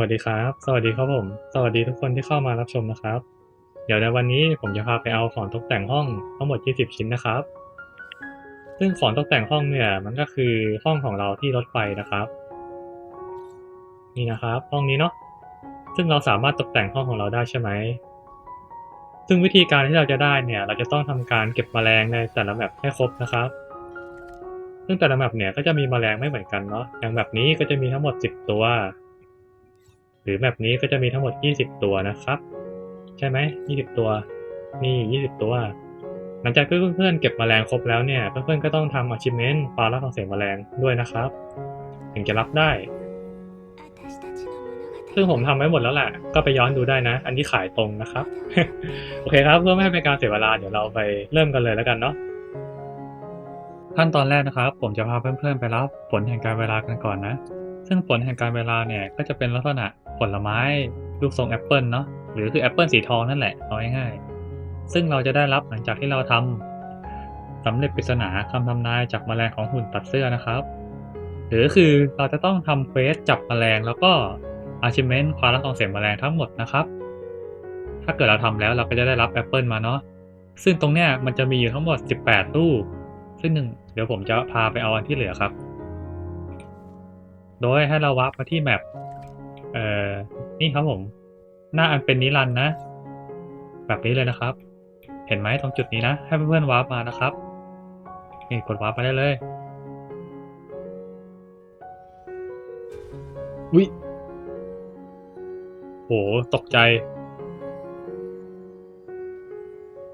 วัสดีครับ สวัสดีครับผม สวัสดีทุกคนที่เข้ามารับชมนะครับ เดี๋ยวในวันนี้ผมจะพาไปเอาของตกแต่งห้องทั้งหมด 20 ชิ้นนะครับ ซึ่งของตกแต่งห้องเนี่ยมันก็คือห้องของเราที่รถไฟนะครับ นี่นะครับ ห้องนี้เนาะ ซึ่งเราสามารถตกแต่งห้องของเราได้ใช่ไหม ซึ่งวิธีการที่เราจะได้เนี่ย เราจะต้องทำการเก็บแมลงในแต่ละแมปให้ครบนะครับ ซึ่งแต่ละแมปเนี่ยก็จะมีแมลงไม่เหมือนกันเนาะ อย่างแบบนี้ก็จะมีทั้งหมด 10 ตัว หรือแบบนี้ก็จะมีทั้งหมด 20 ตัวนะครับ ใช่ไหม20 ตัว นี่ 20 ตัว หลังจากเพื่อนๆเก็บแมลงครบแล้วเนี่ย เพื่อนๆก็ต้องทำ achievement ปลาล่าของเสียงแมลงด้วยนะครับ ถึงจะรับได้ ซึ่งผมทำไว้หมดแล้วแหละ ก็ไปย้อนดูได้นะ อันนี้ขายตรงนะครับ โอเคครับ เพื่อไม่ให้เป็นการเสียเวลา เดี๋ยวเราไปเริ่มกันเลยแล้วกันเนาะขั้นตอนแรกนะครับ ผมจะพาเพื่อนๆไปรับผลแห่งการเวลากันก่อนนะ ซึ่งผลแห่งการเวลาเนี่ยก็จะเป็นลักษณะ ผลไม้รูปทรงแอปเปิลเนาะหรือคือแอปเปิลสีทองนั่นแหละเอาง่ายๆซึ่งเราจะได้รับหลังจากที่เราทำสำเร็จปริศนาคำทำนายจากแมลงของหุ่นตัดเสื้อนะครับ หรือคือเราจะต้องทำเควสจับแมลงแล้วก็ achievement ความรักของเสียงแมลงทั้งหมดนะครับ ถ้าเกิดเราทำแล้วเราก็จะได้รับแอปเปิลมาเนาะซึ่งตรงเนี้ยมันจะมีอยู่ทั้งหมด 18 รูป ซึ่งหนึ่งเดี๋ยวผมจะพาไปเอาอันที่เหลือครับ โดยให้เราวับมาที่แมป เอ่อ นี่ครับผม หน้าอันเป็นนิรันดร์นะ แบบนี้เลยนะครับ เห็นไหมตรงจุดนี้นะ ให้เพื่อนๆวาร์ปมานะครับ นี่กดวาร์ปมาได้เลย อุ๊ยโห ตกใจ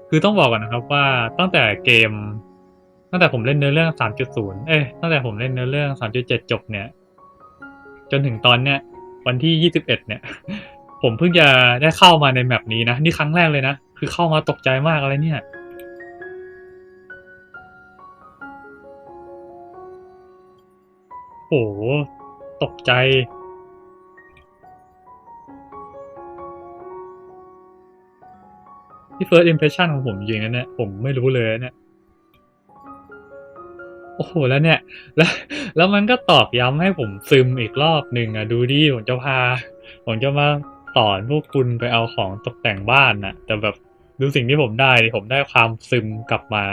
คือต้องบอกก่อนนะครับว่าตั้งแต่เกม ตั้งแต่ผมเล่นเนื้อเรื่อง 3.0 เอ้ยตั้งแต่ผมเล่นเนื้อเรื่อง 3.7 จบเนี่ย จนถึงตอนเนี้ย วันที่ 21 เนี่ย ผมเพิ่งจะได้เข้ามาในแมปนี้นะ นี่ครั้งแรกเลยนะ คือเข้ามาตกใจมากอะไรเนี่ย โอ้โหตกใจที่ first impression ของผมจริงนะเนี่ย ผมไม่รู้เลยนะเนี่ย โอ้โหแล้วเนี่ย แล้ว แล้วมันก็ตอกย้ำให้ผมซึมอีกรอบหนึ่งอะ ดูดิ ผมจะพา ผมจะมาสอนพวกคุณไปเอาของตกแต่งบ้านน่ะ แต่แบบดูสิ่งที่ผมได้ดิผมได้ความซึมกลับมา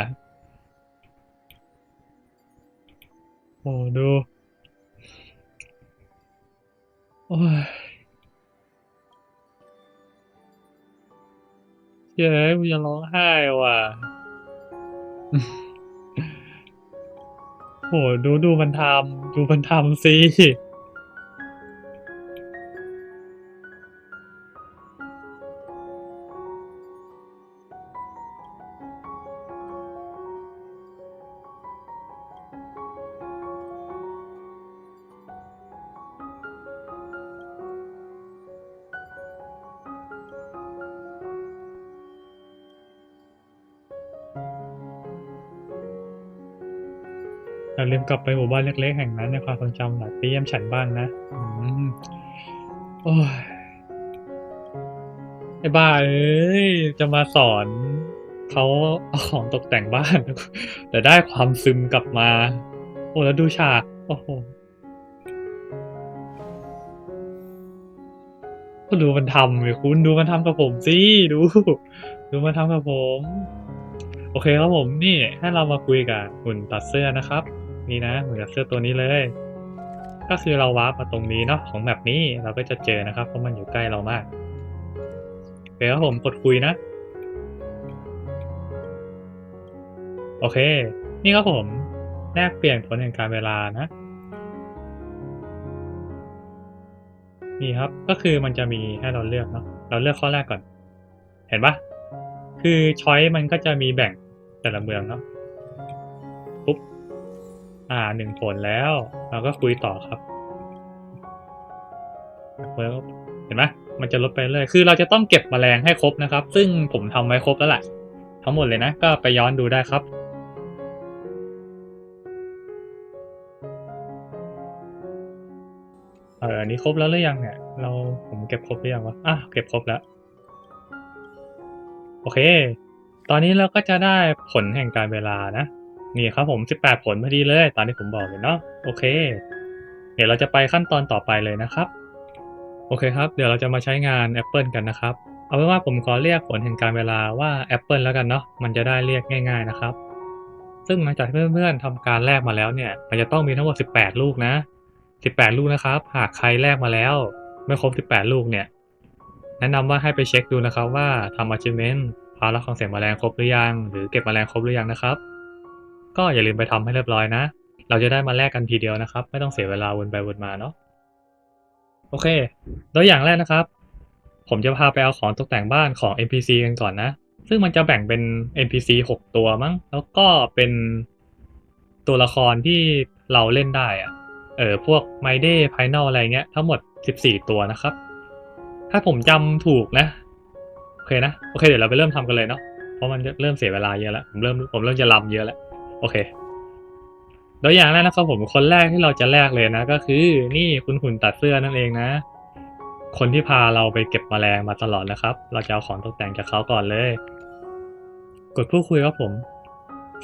โอ้ดู โอ้ยเย้ยกูจะร้องไห้ว่ะ โหดูดูมันทำดูมันทำสิ กลับไปหมู่บ้านเล็ก ๆ แห่งนั้นในความทรงจำหน่อยไปเยี่ยมฉันบ้างนะอืมโอ้ยไอ้บ้าเอ้ยจะมาสอนเขาเอาของตกแต่งบ้าน แต่ได้ความซึมกลับมา โอ้แล้วดูฉากโอ้โหก็ดูมันทำเลยคุณดูมันทำกับผมสิดู ดูมันทำกับผม โอเคครับผมนี่ให้เรามาคุยกับหุ่นตัดเสื้อนะครับ นี่นะเหุ่นตัดเสื้อตัวนี้เลย ก็คือเราวาร์ปมาตรงนี้เนาะของแบบนี้เราก็จะเจอนะครับเพราะมันอยู่ใกล้เรามากเคครับผมกดคุยนะ โอเค นี่ครับผมแลกเปลี่ยนผลแห่งการเวลานะ นี่ครับก็คือมันจะมีให้เราเลือกเนาะเราเลือกข้อแรกก่อน เห็นปะคือช้อยมันก็จะมีแบ่งแต่ละเมืองเนาะ อ่าหนึ่งผลแล้ว เราก็คุยต่อครับเห็นไหมมันจะลดไปเรื่อยคือเราจะต้องเก็บแมลงให้ครบนะครับ ซึ่งผมทำไว้ครบแล้วแหละทั้งหมดเลยนะ ก็ไปย้อนดูได้ครับเอออันนี้ครบแล้วหรือยังเนี่ย เราผมเก็บครบหรือยังวะอะเก็บครบแล้ว โอเค ตอนนี้เราก็จะได้ผลแห่งการเวลานะ นี่ครับผม 18 ผลพอดีเลย ตามที่ผมบอกเลยเนาะโอเค เดี๋ยวเราจะไปขั้นตอนต่อไปเลยนะครับ โอเคครับ เดี๋ยวเราจะมาใช้งาน Apple กันนะครับ เอาเป็นว่าผมขอเรียกผลแห่งการเวลาว่า Apple แล้วกันเนาะมันจะได้เรียกง่าย ๆนะครับ ซึ่งหลังจากที่เพื่อนๆทำการแลกมาแล้วเนี่ย มันจะต้องมีทั้งหมด 18 ลูกนะ 18 ลูกนะครับ หากใครแลกมาแล้ว ไม่ครบ 18 ลูกเนี่ยแนะนำว่าให้ไปเช็คดูนะครับว่าทำ achievement พาละของเสียงแมลงครบหรือยัง หรือเก็บแมลงครบหรือยังนะครับ ก็อย่าลืมไปทำให้เรียบร้อยนะ เราจะได้มาแลกกันทีเดียวนะครับ ไม่ต้องเสียเวลาวนไปวนมาเนาะโอเคตัวอย่างแรกนะครับ ผมจะพาไปเอาของตกแต่งบ้านของ NPC กันก่อนนะ ซึ่งมันจะแบ่งเป็น NPC 6 ตัวมั้ง แล้วก็เป็นตัวละครที่เราเล่นได้อะเออพวกไมเดย์ไพนอลอะไรเงี้ย ทั้งหมด 14 ตัวนะครับ ถ้าผมจำถูกนะ โอเคนะ โอเคเดี๋ยวเราไปเริ่มทำกันเลยเนาะ เพราะมันจะเริ่มเสียเวลาเยอะแล้ว ผมเริ่มผมเริ่มจะลำเยอะแล้ว โอเคตัวอย่างแรกนะครับผมคนแรกที่เราจะแลกเลยนะ ก็คือนี่คุณหุ่นตัดเสื้อนั่นเองนะ คนที่พาเราไปเก็บแมลงมาตลอดนะครับ เราจะเอาของตกแต่งจากเขาก่อนเลย กดพูดคุยครับผม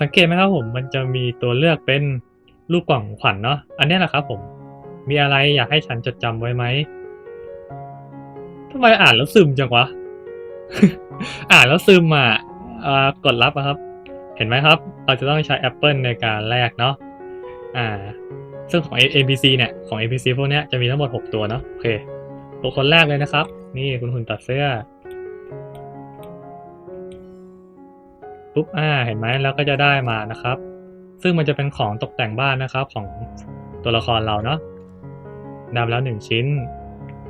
สังเกตไหมครับผม มันจะมีตัวเลือกเป็นรูปกล่องขวัญเนาะอันนี้แหละครับผม มีอะไรอยากให้ฉันจดจำไว้ไหมทำไมอ่านแล้วซึมจังวะ อ่านแล้วซึมอะอ่ากดรับอะครับ เห็นไหมครับ เราจะต้องใช้ Apple ในการแลกเนาะอ่า ซึ่งของ NPC เนี่ย ของ NPC พวกเนี้ยจะมีทั้งหมด 6 ตัวเนาะโอเคตัวคนแรกเลยนะครับ นี่คุณหุ่นตัดเสื้อปุ๊บอ่า เห็นไหมแล้วก็จะได้มานะครับ ซึ่งมันจะเป็นของตกแต่งบ้านนะครับของตัวละครเราเนาะนำแล้วหนึ่งชิ้น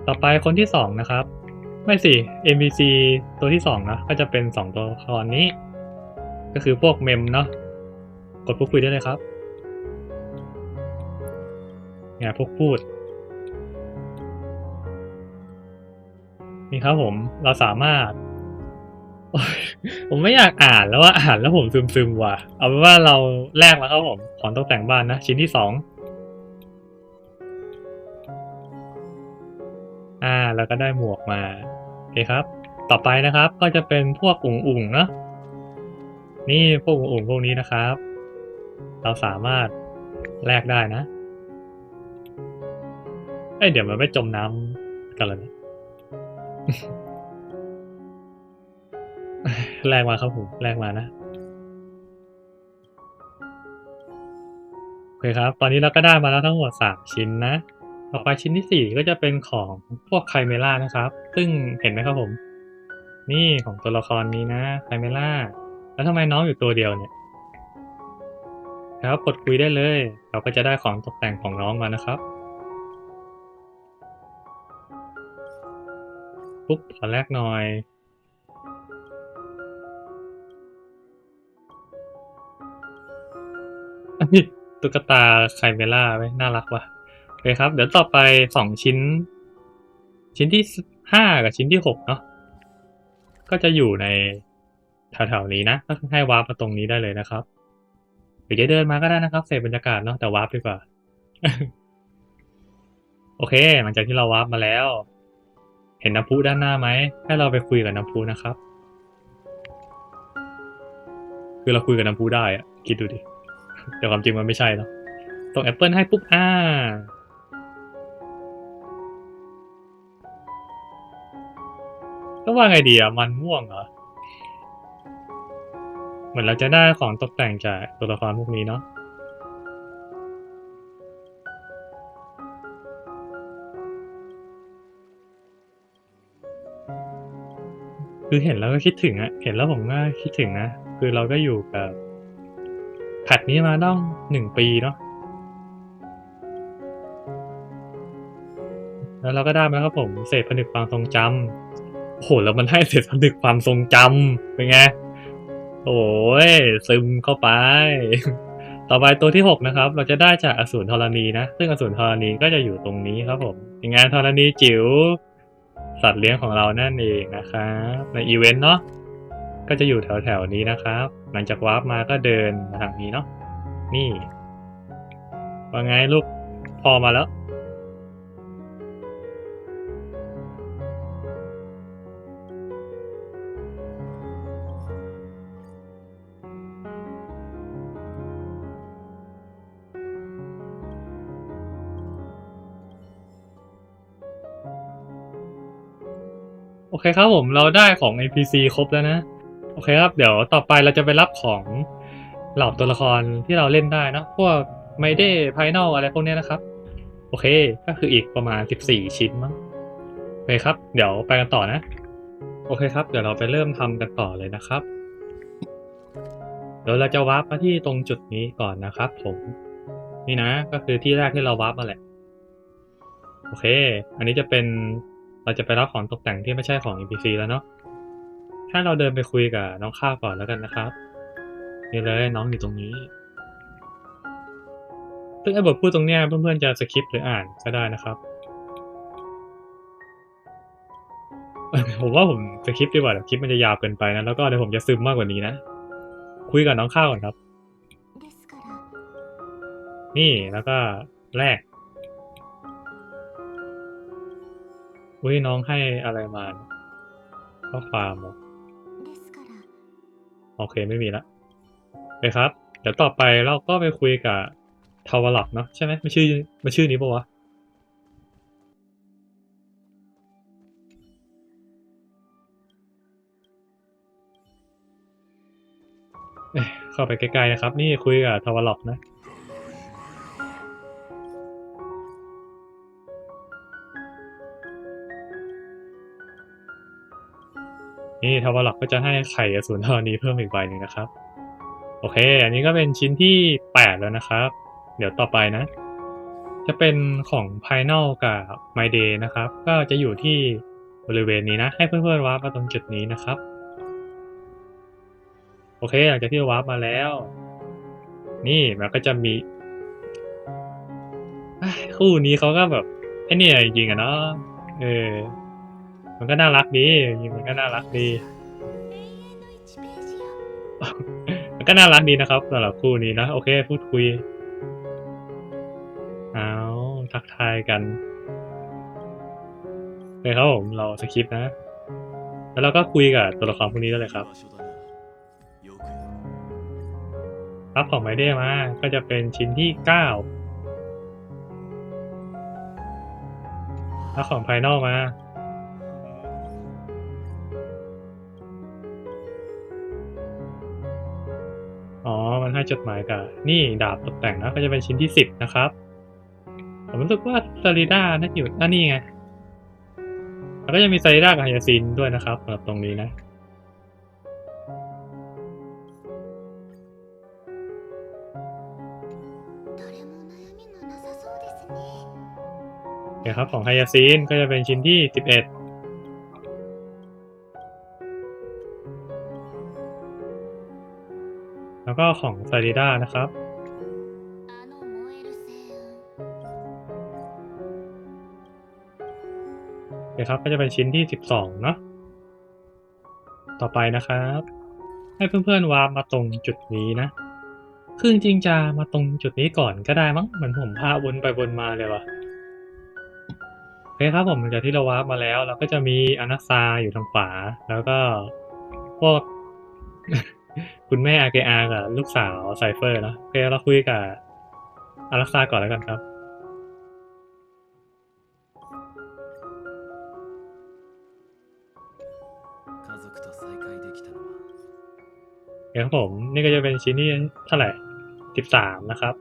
ต่อไปคนที่สองนะครับ ไม่สิ NPC ตัวที่สองนะก็จะเป็นสองตัวละครนี้ ก็คือพวกเมมเนาะกดพูดคุยได้เลยครับเนี่ยพวกพูด นี่ครับผมเราสามารถ ผมไม่อยากอ่านแล้วว่าอ่านแล้วผมซึมๆว่ะ เอาเป็นว่าเราแลกมาครับผมของตกแต่งบ้านนะ ชิ้นที่สองอ่า แล้วก็ได้หมวกมาโอเคครับ ต่อไปนะครับ ก็จะเป็นพวกอุ่งๆเนาะ นี่พวกอุ่งพวกนี้นะครับ เราสามารถแลกได้นะเอ้ยเดี๋ยวมันไม่จมน้ำกันเลยนะแลกมาครับผมแลกมานะโอเคครับ ตอนนี้เราก็ได้มาแล้วทั้งหมดสามชิ้นนะ ต่อไปชิ้นที่สี่ก็จะเป็นของพวกไคเมล่านะครับ ซึ่งเห็นไหมครับผม นี่ของตัวละครนี้นะไคเมล่า แล้วทำไมน้องอยู่ตัวเดียวเนี่ย ครับกดคุยได้เลย เราก็จะได้ของตกแต่งของน้องมานะครับปุ๊บขอแลกหน่อยนี่ตุ๊กตาไคเมล่าไว้น่ารักว่ะโอเคครับ เดี๋ยวต่อไปสองชิ้น ชิ้นที่ห้ากับชิ้นที่หกเนาะก็จะอยู่ใน แถวๆนี้นะก็ให้วาร์ปมาตรงนี้ได้เลยนะครับหรือจะเดินมาก็ได้นะครับเสพบรรยากาศเนาะแต่วาร์ปดีกว่า โอเค หลังจากที่เราวาร์ปมาแล้ว เห็นน้ำพุด้านหน้าไหมให้เราไปคุยกับน้ำพุนะครับ คือเราคุยกับน้ำพุได้อะคิดดูดิแต่ความจริงมันไม่ใช่เนาะตรงแอปเปิลให้ปุ๊บอ่าก็ว่าไงดีอะมันม่วงเหรอ เหมือนเราจะได้ของตกแต่งจากตัวละครพวกนี้เนาะคือเห็นแล้วก็คิดถึงอะเห็นแล้วผมก็คิดถึงนะ คือเราก็อยู่กับแพทนี้มาต้องหนึ่งปีเนาะ แล้วเราก็ได้มาครับผม เศษผนึกความทรงจำโอ้โหแล้วมันให้เศษผนึกความทรงจำเป็นไง โอ้ยซึมเข้าไป ต่อไปตัวที่หกนะครับ เราจะได้จากอสูรธรณีนะ ซึ่งอสูรธรณีก็จะอยู่ตรงนี้ครับผมเป็นไงธรณีจิ๋วสัตว์เลี้ยงของเรานั่นเองนะครับ ในอีเวนต์เนาะก็จะอยู่แถวๆนี้นะครับ หลังจากวาร์ปมาก็เดินมาทางนี้เนาะนี่ว่าไงลูกพอมาแล้ว โอเคครับผมเราได้ของ NPC ครบแล้วนะ โอเคครับ เดี๋ยวต่อไปเราจะไปรับของเหล่าตัวละครที่เราเล่นได้นะพวกไมเดย์ไพนอลอะไรพวกนี้นะครับ โอเค ก็คืออีกประมาณ 14 ชิ้นมั้งโอเคครับ เดี๋ยวไปกันต่อนะ โอเคครับ เดี๋ยวเราไปเริ่มทำกันต่อเลยนะครับ เดี๋ยวเราจะวาร์ปมาที่ตรงจุดนี้ก่อนนะครับ ผมนี่นะ ก็คือที่แรกที่เราวาร์ปมาแหละ โอเค อันนี้จะเป็น เราจะไปรับของตกแต่งที่ไม่ใช่ของ NPC แล้วเนาะถ้าเราเดินไปคุยกับน้องข้าวก่อนแล้วกันนะครับ นี่เลยน้องอยู่ตรงนี้ ซึ่งไอ้บทพูดตรงเนี้ยเพื่อนๆจะสคริปหรืออ่านก็ได้นะครับผมว่าผมสคริปดีกว่าคลิปมันจะยาวเกินไปนะ แล้วก็เดี๋ยวผมจะซึมมากกว่านี้นะ คุยกับน้องข้าวก่อนครับ นี่แล้วก็แรก อุ้ยน้องให้อะไรมาข้อความเหรอโอเคไม่มีละไปครับ เดี๋ยวต่อไปเราก็ไปคุยกับทาวลักเนาะใช่ไหมไม่ชื่อไม่ชื่อนี้ปะวะเข้าไปใกล้ๆนะครับ นี่คุยกับทาวลอกนะ นี่ทาวลักก็จะให้ไข่อสูรธรณีเพิ่มอีกใบหนึ่งนะครับ โอเค อันนี้ก็เป็นชิ้นที่แปดแล้วนะครับ เดี๋ยวต่อไปนะ จะเป็นของภายนอกกับ My Day นะครับ ก็จะอยู่ที่บริเวณนี้นะ ให้เพื่อนๆวาร์ปมาตรงจุดนี้นะครับ โอเค หลังจากที่วาร์ปมาแล้ว นี่มันก็จะมีคู่นี้เขาก็แบบไอ้นี่ยจริงอะเนาะเออ มันก็น่ารักดีมันก็น่ารักดี มันก็น่ารักดีนะครับสำหรับคู่นี้นะ โอเค พูดคุย เอาทักทายกันเลยครับผมเราสคริปนะ แล้วเราก็คุยกับตัวละครพวกนี้ได้เลยครับรับของไมเด้มา ก็จะเป็นชิ้นที่เก้ารับของภายนอกมา จดหมายกับนี่ดาบตกแต่งนะก็จะเป็นชิ้นที่สิบนะครับ ผมรู้สึกว่าซาริดาน่าอยู่อ่านี่ไงแล้วก็จะมีซาริดากับไฮยาซินด้วยนะครับสำหรับตรงนี้นะเดี๋ยวครับของไฮยาซินก็จะเป็นชิ้นที่สิบเอ็ด ล้วก็ของซาริด้านะครับ เดี๋ยวครับก็จะเป็นชิ้นที่ 12 เนาะ ต่อไปนะครับ ให้เพื่อนๆวาร์ปมาตรงจุดนี้นะ คือจริงจะมาตรงจุดนี้ก่อนก็ได้มั้ง เหมือนผมพาวนไปวนมาเลยว่ะโอเคครับผมจากที่เราวาร์ปมาแล้ว เราก็จะมีอนาซาอยู่ทางขวา แล้วก็พวก คุณแม่อาเกอากับลูกสาวไซเฟอร์นาะโอเคเราคุยกับอารักษาก่อนแล้วกันครับ เดี๋ยวผมนี่ก็จะเป็นชิ้นที่เท่าไหร่สิบสามนะครับ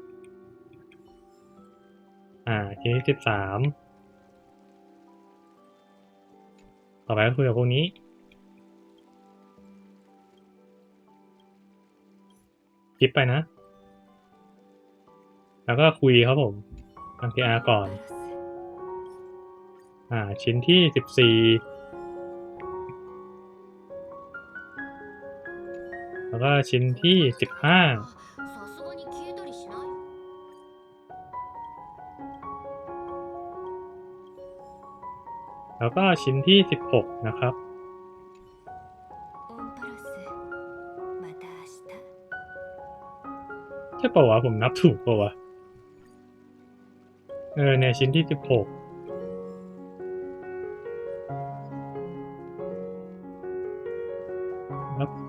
อ่าชิ้นที่สิบสามต่อไปก็คือพวกนี้ ลิปไปนะ แล้วก็คุยครับผมทำ PR ก่อน อ่า ชิ้นที่สิบสี่แล้วก็ชิ้นที่สิบห้าแล้วก็ชิ้นที่ 16 นะครับ ช่ป่าวะผมนับถูกป่าวะเออเนี่ยชิ้นที่สิบหก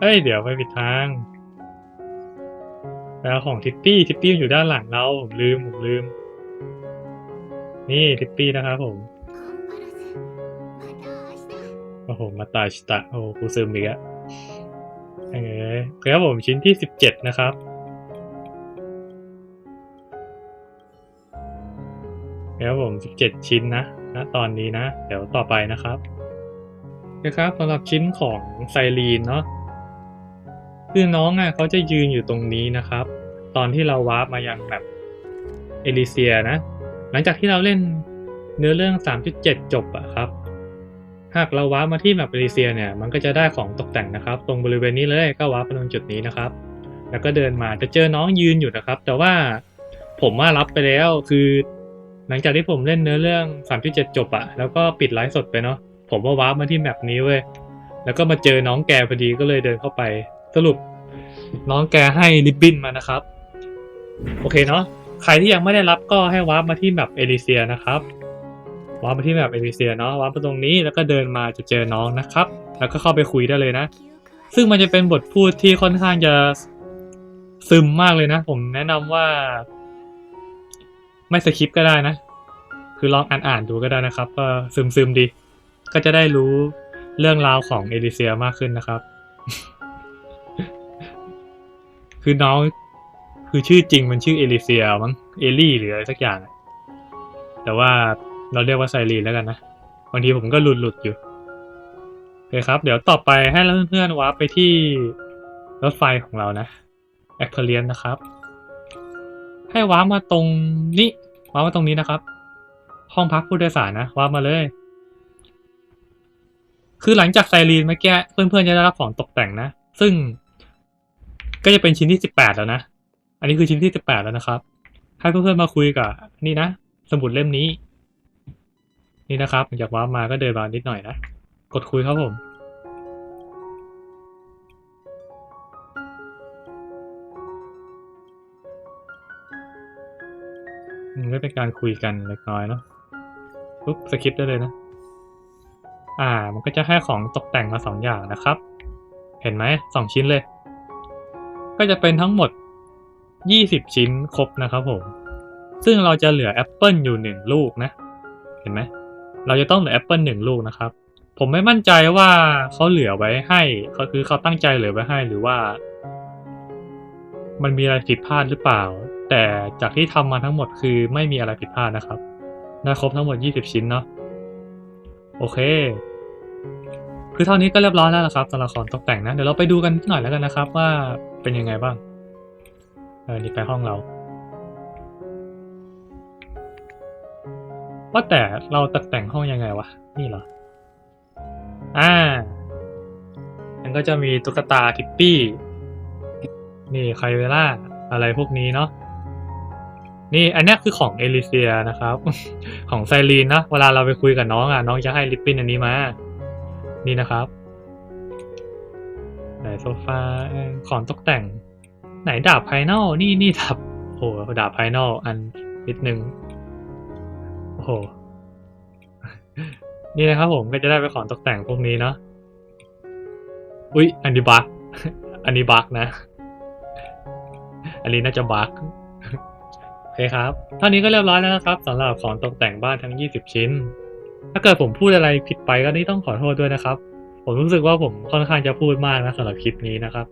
เอ้ยเดี๋ยวไปผิดทาง แล้วของทิปปี้ทิปปี้อยู่ด้านหลังเราผมลืมผมลืม นี่ทิปปี้นะครับผมโอ้โหมาตายชิตะโอ้โหกูซึมอีกอะเออแล้วผมชิ้นที่สิบเจ็ดนะครับ ครับผมสิบเจ็ดชิ้นนะณตอนนี้นะ เดี๋ยวต่อไปนะครับนะครับสำหรับชิ้นของไซรีนเนาะคือน้องอะเขาจะยืนอยู่ตรงนี้นะครับ ตอนที่เราวาร์ปมายังแบบเอลิเซียนะ หลังจากที่เราเล่นเนื้อเรื่อง 3.7 จบอะครับ หากเราวาร์ปมาที่แมปเอลิเซียเนี่ย มันก็จะได้ของตกแต่งนะครับ ตรงบริเวณนี้เลยก็วาร์ปไปตรงจุดนี้นะครับ แล้วก็เดินมาจะเจอน้องยืนอยู่นะครับ แต่ว่าผมว่ารับไปแล้วคือ หลังจากที่ผมเล่นเนื้อเรื่อง 3.7 จบอะแล้วก็ปิดไลฟ์สดไปเนาะผมว่าวาร์ปมาที่แมปนี้เว้ยแล้วก็มาเจอน้องแกพอดีก็เลยเดินเข้าไป สรุป น้องแกให้ริบบิ้นมานะครับ โอเคเนาะใครที่ยังไม่ได้รับก็ให้วาร์ปมาที่แมปเอลิเซียนะครับวาร์ปมาที่แมปเอลิเซียเนาะวาร์ปมาตรงนี้แล้วก็เดินมาจะเจอน้องนะครับ แล้วก็เข้าไปคุยได้เลยนะ ซึ่งมันจะเป็นบทพูดที่ค่อนข้างจะซึมมากเลยนะ ผมแนะนำว่า ไม่สคริปก็ได้นะ คือลองอ่านอ่านๆดูก็ได้นะครับ ก็ซึมซึมๆดี ก็จะได้รู้เรื่องราวของเอลิเซียมากขึ้นนะครับ คือน้องคือชื่อจริงมันชื่อเอลิเซียมั้งเอลี่หรืออะไรสักอย่าง แต่ว่าเราเรียกว่าไซรีนแล้วกันนะ บางทีผมก็หลุดหลุดๆอยู่โอเคครับ เดี๋ยวต่อไปให้เพื่อนๆวาร์ปไปที่รถไฟของเรานะแอคเ r เลียนนะครับ ให้ว้ามาตรงนี้ว้ามาตรงนี้นะครับ ห้องพักผู้โดยสารนะว้ามาเลย คือหลังจากไซรีนเมื่อกี้เพื่อนๆจะได้รับของตกแต่งนะ ซึ่งก็จะเป็นชิ้นที่สิบแปดแล้วนะ อันนี้คือชิ้นที่สิบแปดแล้วนะครับ ให้เพื่อนๆมาคุยกับนี่นะสมุดเล่มนี้ นี่นะครับหลังจากว้ามาก็เดินมานิดหน่อยนะ กดคุยครับผม ไม่เป็นการคุยกันเล็กน้อยเนาะปุ๊บสคริปต์ได้เลยนะ อ่า มันก็จะให้ของตกแต่งมาสองอย่างนะครับ เห็นไหมสองชิ้นเลย ก็จะเป็นทั้งหมด 20 ชิ้นครบนะครับผม ซึ่งเราจะเหลือแอปเปิลอยู่หนึ่งลูกนะ เห็นไหม เราจะต้องเหลือแอปเปิลหนึ่งลูกนะครับ ผมไม่มั่นใจว่าเขาเหลือไว้ให้เขาคือเขาตั้งใจเหลือไว้ให้หรือว่า มันมีอะไรผิดพลาดหรือเปล่า แต่จากที่ทำมาทั้งหมดคือไม่มีอะไรผิดพลาดนะครับ ได้ครบทั้งหมด 20 ชิ้นเนาะ โอเค คือเท่านี้ก็เรียบร้อยแล้วละครับตัวละครตกแต่งนะ เดี๋ยวเราไปดูกันหน่อยแล้วกันนะครับว่าเป็นยังไงบ้าง เออนี่ไปห้องเรา ว่าแต่เราตกแต่งห้องยังไงวะ นี่เหรอ อ่า มันก็จะมีตุ๊กตาทิปปี้ นี่ไคเวล่าอะไรพวกนี้เนาะ นี่อันนี้คือของเอลิเซียนะครับ ของไซรีนนะ เวลาเราไปคุยกับน้องอะน้องจะให้ลิปปิ้นอันนี้มา นี่นะครับไหนโซฟาของตกแต่ง ไหนดาบภายนอกนี่นี่ดาบโอ้โหดาบภายนอกอันนิดนึงโอ้โหนี่นะครับผมก็จะได้ไปของตกแต่งพวกนี้เนาะอุ๊ย อันนี้บักอันนี้บักนะ อันนี้น่าจะบัก อเคครับเท่านี้ก็เรียบร้อยแล้วนะครับสำหรับของตกแต่งบ้านทั้ง 20 ชิ้น ถ้าเกิดผมพูดอะไรผิดไปก็นี่ต้องขอโทษด้วยนะครับ ผมรู้สึกว่าผมค่อนข้างจะพูดมากนะสำหรับคลิปนี้นะครับ